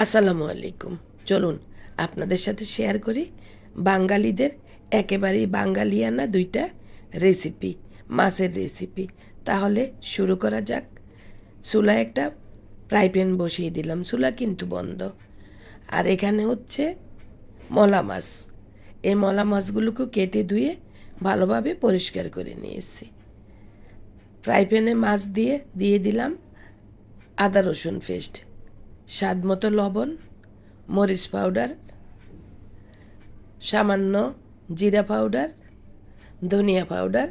আসসালামু আলাইকুম। চলুন আপনাদের সাথে শেয়ার করি বাঙালিদের একেবারেই বাঙালিয়ানা দুইটা রেসিপি মাছের রেসিপি তাহলে শুরু করা যাক। চুলা একটা ফ্রাই প্যান বসিয়ে দিলাম। চুলা কিন্তু বন্ধ। আর এখানে হচ্ছে মলা মাছ। এই মলা মাছগুলোকে কেটে ধুয়ে ভালোভাবে পরিষ্কার করে নিয়েছি। ফ্রাই প্যানে মাছ দিয়ে দিয়ে দিলাম আদা রসুন পেস্ট স্বাদ মতো লবণ, মরিচ পাউডার, সামান্য জিরা পাউডার, ধনিয়া পাউডার,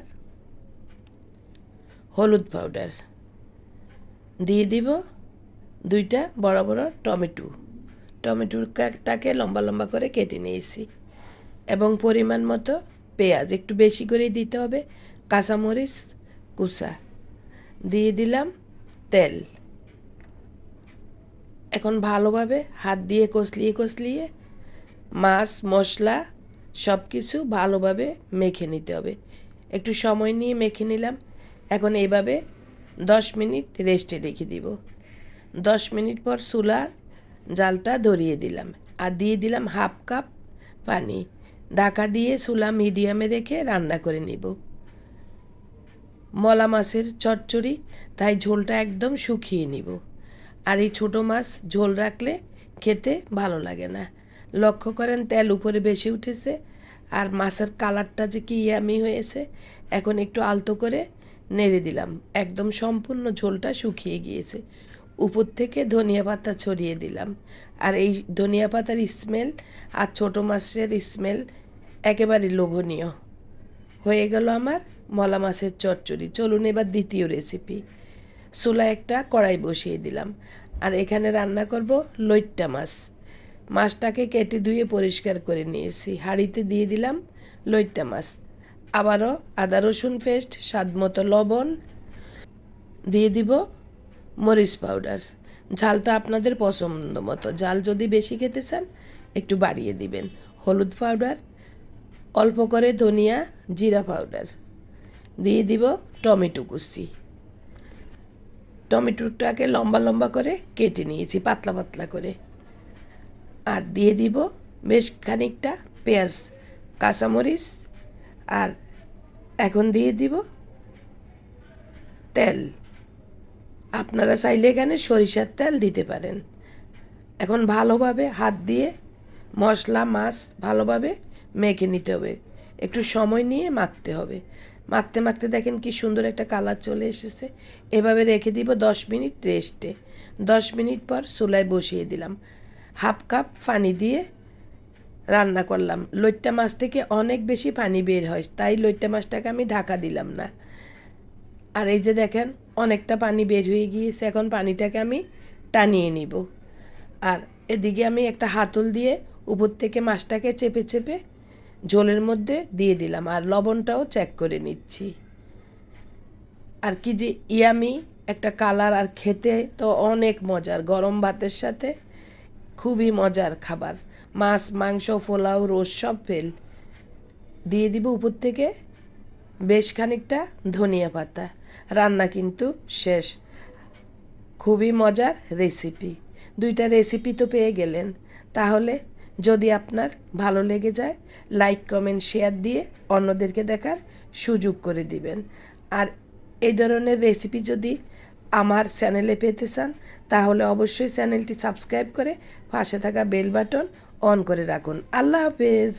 হলুদ পাউডার। দিয়ে দিব দুইটা বড় বড় টমেটো। টমেটোটাকে লম্বা লম্বা করে কেটে নিয়েছি। এবং পরিমাণ মতো পেঁয়াজ একটু বেশি করেই দিতে হবে। কাঁচামরিচ কুচা। দিয়ে দিলাম তেল। এখন ভালোভাবে হাত দিয়ে কষলিয়ে কষলিয়ে, মাছ, মশলা সব কিছু ভালোভাবে মেখে নিতে হবে। একটু সময় নিয়ে মেখে নিলাম। এখন এইভাবে দশ মিনিট রেস্টে রেখে দিব। দশ মিনিট পর চুলার জালটা ধরিয়ে দিলাম আর দিয়ে দিলাম হাফ কাপ পানি। ঢাকা দিয়ে চুলা মিডিয়ামে রেখে রান্না করে নিব। মলা মাছের চচ্চড়ি, তাই ঝোলটা একদম শুকিয়ে নিব। আর এই ছোটো মাছ ঝোল রাখলে খেতে ভালো লাগে না। লক্ষ্য করেন তেল উপরে বেশি উঠেছে আর মাছের কালারটা যে কি ইয়ামি হয়েছে, এখন একটু আলতো করে নেড়ে দিলাম। একদম সম্পূর্ণ ঝোলটা শুকিয়ে গিয়েছে। উপর থেকে ধনিয়া পাতা ছড়িয়ে দিলাম। আর এই ধনিয়া পাতার স্মেল আর ছোটো মাছের স্মেল একেবারে লোভনীয়। হয়ে গেল আমার মলা মাছের চচ্চড়ি। চলুন এবার দ্বিতীয় রেসিপি চুলা একটা কড়াই বসিয়ে দিলাম। আর এখানে রান্না করব লইট্টা মাছ। মাছটাকে কেটে ধুয়ে পরিষ্কার করে নিয়েছি। হাঁড়িতে দিয়ে দিলাম লইট্টা মাছ। আবারও আদা রসুন পেস্ট, স্বাদ মতো লবণ। দিয়ে দিব মরিচ পাউডার। ঝালটা আপনাদের পছন্দ মতো। ঝাল যদি বেশি খেতে চান, একটু বাড়িয়ে দিবেন। হলুদ পাউডার, অল্প করে ধনিয়া, জিরা পাউডার। দিয়ে দিব টমেটো কুচি। টমেটোটাকে লম্বা লম্বা করে কেটে নিয়েছি, পাতলা পাতলা করে। আর দিয়ে দিব বেশ খানিকটা পেঁয়াজ, কাঁচামরিচ, আর এখন দিয়ে দিব তেল। আপনারা চাইলে এখানে সরিষার তেল দিতে পারেন। এখন ভালোভাবে হাত দিয়ে মশলা, মাছ ভালোভাবে মেখে নিতে হবে। একটু সময় নিয়ে মাখতে হবে। মাখতে মাখতে দেখেন কি সুন্দর একটা কালার চলে এসেছে। এভাবে রেখে দিব দশ মিনিট রেস্টে। দশ মিনিট পর চুলায় বসিয়ে দিলাম। হাফ কাপ পানি দিয়ে রান্না করলাম। লইট্টা মাছ থেকে অনেক বেশি পানি বের হয়, তাই লইট্টা মাছটাকে আমি ঢাকা দিলাম না। আর এই যে দেখেন, অনেকটা পানি বের হয়ে গিয়েছে। এখন পানিটাকে আমি টানিয়ে নিব। আর এদিকে আমি একটা হাতল দিয়ে উপর থেকে মাছটাকে চেপে চেপে ঝোলের মধ্যে দিয়ে দিলাম আর লবণটাও চেক করে নিচ্ছি। আর কি যে ইয়ামি একটা কালার আর খেতে তো অনেক মজার, গরম ভাতের সাথে খুবই মজার খাবার। মাছ, মাংস, পোলাও, রোজ সব ফেল দিয়ে দিব উপর থেকে বেশ খানিকটা ধনিয়া পাতা। রান্না কিন্তু শেষ। খুবই মজার রেসিপি দুইটা রেসিপি তো পেয়ে গেলেন। তাহলে যদি আপনার ভালো লেগে যায় লাইক কমেন্ট শেয়ার দিয়ে অন্যদেরকে দেখার সুযোগ করে দিবেন। আর এই ধরনের রেসিপি যদি আমার চ্যানেলে পেতে চান, তাহলে অবশ্যই চ্যানেলটি সাবস্ক্রাইব করে পাশে থাকা বেল বাটন অন করে রাখুন। আল্লাহ হাফেজ!